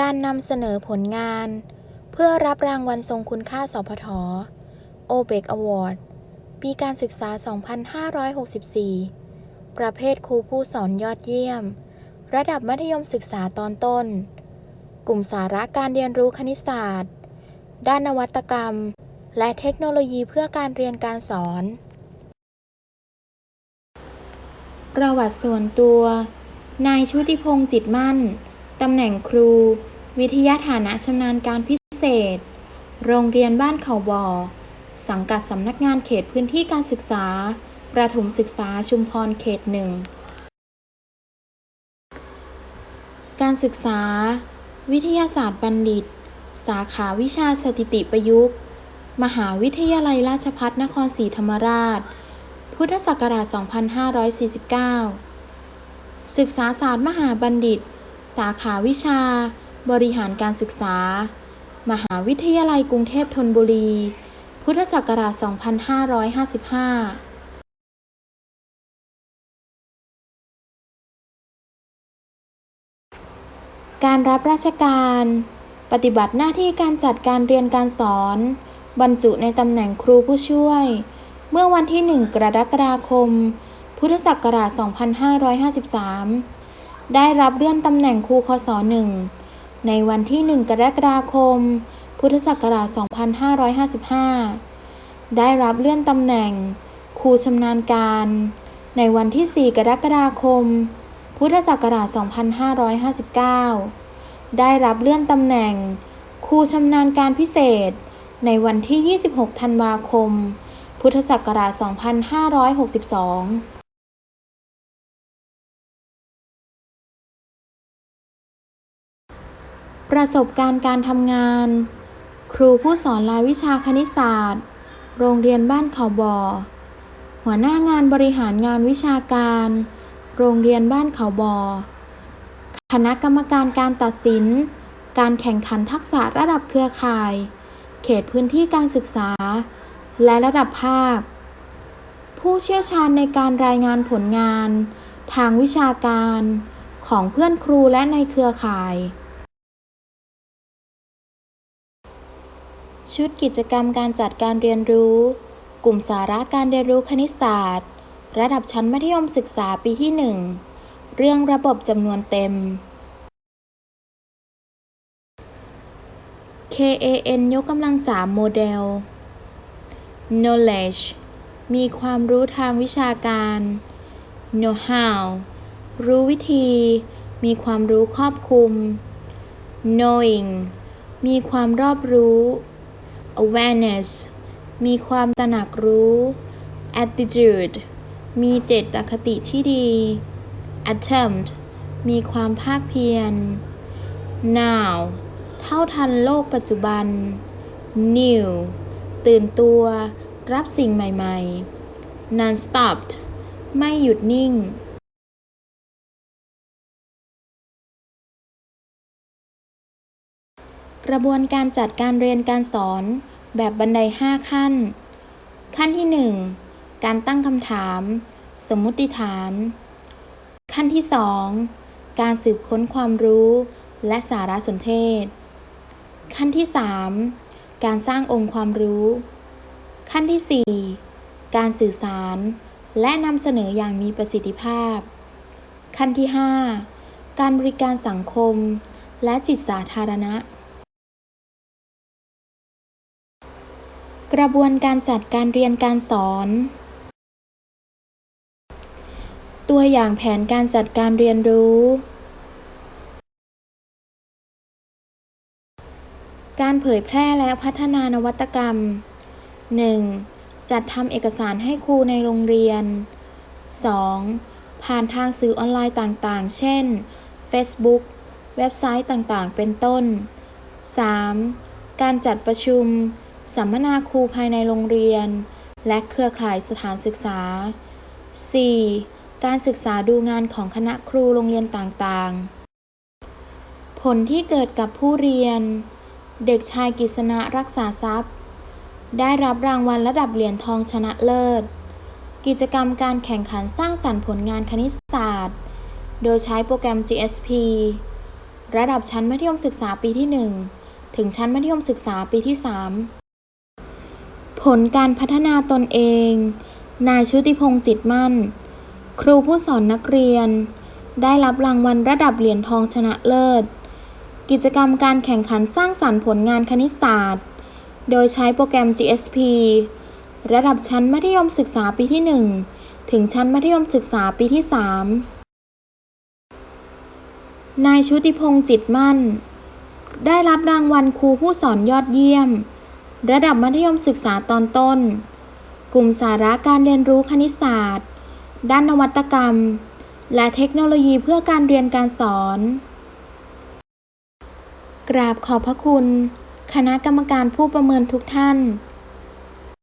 การนำเสนอผลงาน เพื่อรับรางวัลทรงคุณค่าสพทโอเบกอวอร์ดปีการศึกษา 2564 ประเภทครูผู้สอนยอดเยี่ยม ระดับมัธยมศึกษาตอนต้น กลุ่มสาระการเรียนรู้คณิตศาสตร์ ด้านนวัตกรรม และเทคโนโลยีเพื่อการเรียนการสอน ประวัติส่วนตัว นายชุติพงษ์จิตมั่น ตำแหน่งครู วิทยาฐานะชำนาญการพิเศษ โรงเรียนบ้านเขาบ่อ สังกัดสำนักงานเขตพื้นที่การศึกษา ประถมศึกษาชุมพรเขตหนึ่ง การศึกษา วิทยาศาสตร์บัณฑิต สาขาวิชาสถิติประยุกต์ มหาวิทยาลัยราชภัฏนครศรีธรรมราช พุทธศักราช 2549 ศึกษาศาสตร์มหาบัณฑิต สาขาวิชา บริหารการศึกษา มหาวิทยาลัยกรุงเทพธนบุรี พุทธศักราช 2555การรับราชการ ปฏิบัติหน้าที่การจัดการเรียนการสอน บรรจุในตำแหน่งครูผู้ช่วย เมื่อวันที่ 1 กรกฎาคม พุทธศักราช 2553 ได้รับเลื่อนตำแหน่งครูคศ1ในวันที่ 1 กรกฎาคม พุทธศักราช 2555 ได้รับเลื่อนตำแหน่ง ครูชำนาญการ ในวันที่ 4 กรกฎาคม พุทธศักราช 2559 ได้รับเลื่อนตำแหน่ง ครูชำนาญการพิเศษ ในวันที่ 26 ธันวาคม พุทธศักราช 2562 ประสบการณ์การทำงาน ครูผู้สอนรายวิชาคณิตศาสตร์ โรงเรียนบ้านเขาบ่อ หัวหน้างานบริหารงานวิชาการ โรงเรียนบ้านเขาบ่อ คณะกรรมการการตัดสิน การแข่งขันทักษะระดับเครือข่าย เขตพื้นที่การศึกษา และระดับภาค ผู้เชี่ยวชาญในการรายงานผลงาน ทางวิชาการ ของเพื่อนครูและในเครือข่าย ชุดกิจกรรมการจัดการเรียนรู้ กลุ่มสาระการเรียนรู้คณิตศาสตร์ ระดับชั้นมัธยมศึกษาปีที่ 1 เรื่องระบบจำนวนเต็ม KAN ยกกำลังสามโมเดล knowledge มีความรู้ทางวิชาการ know how รู้วิธี มีความรู้ครอบคลุม knowing มีความรอบรู้ awareness มีความตระหนักรู้ attitude มีเจตคติที่ดี attempt มีความภาคเพียร now เท่าทันโลกปัจจุบัน new ตื่นตัว รับสิ่งใหม่ ๆ non-stopped ไม่หยุดนิ่ง กระบวนการจัดการเรียนการสอนแบบบันได 5 ขั้น ขั้นที่ 1 การตั้งคำถาม สมมุติฐาน ขั้นที่ 2 การสืบค้นความรู้และสารสนเทศ ขั้นที่ 3 การสร้างองค์ความรู้ ขั้นที่ 4 การสื่อสาร และนำเสนออย่างมีประสิทธิภาพ ขั้นที่ 5 การบริการสังคม และจิตสาธารณะ กระบวนการจัดการเรียนการสอน ตัวอย่างแผนการจัดการเรียนรู้ การเผยแพร่และพัฒนานวัตกรรม 1. จัดทำเอกสารให้ครูในโรงเรียน 2. ผ่านทางสื่อออนไลน์ต่างๆ เช่น Facebook เว็บไซต์ต่างๆ เป็นต้น 3. การจัดประชุม สัมมนาครูภายในโรงเรียน และเครือข่ายสถานศึกษา 4. การศึกษาดูงานของคณะครูโรงเรียนต่างๆ ผลที่เกิดกับผู้เรียน เด็กชายกฤษณะรักษาทรัพย์ ได้รับรางวัลระดับเหรียญทองชนะเลิศ กิจกรรมการแข่งขันสร้างสรรค์ผลงานคณิตศาสตร์ โดยใช้โปรแกรม GSP ระดับชั้นมัธยมศึกษาปีที่ 1 ถึงชั้นมัธยมศึกษาปีที่ 3 ผลการพัฒนาตนเอง นายชุติพงษ์จิตมั่น ครูผู้สอนนักเรียน ได้รับรางวัลระดับเหรียญทองชนะเลิศ กิจกรรมการแข่งขันสร้างสรรค์ผลงานคณิตศาสตร์ โดยใช้โปรแกรม GSP ระดับชั้นมัธยมศึกษาปีที่ 1 ถึงชั้นมัธยมศึกษาปีที่ 3 นายชุติพงษ์จิตมั่น ได้รับรางวัลครูผู้สอนยอดเยี่ยม ระดับมัธยมศึกษาตอนต้น กลุ่มสาระการเรียนรู้คณิตศาสตร์ ด้านนวัตกรรม และเทคโนโลยีเพื่อการเรียนการสอน กราบขอบพระคุณ คณะกรรมการผู้ประเมินทุกท่าน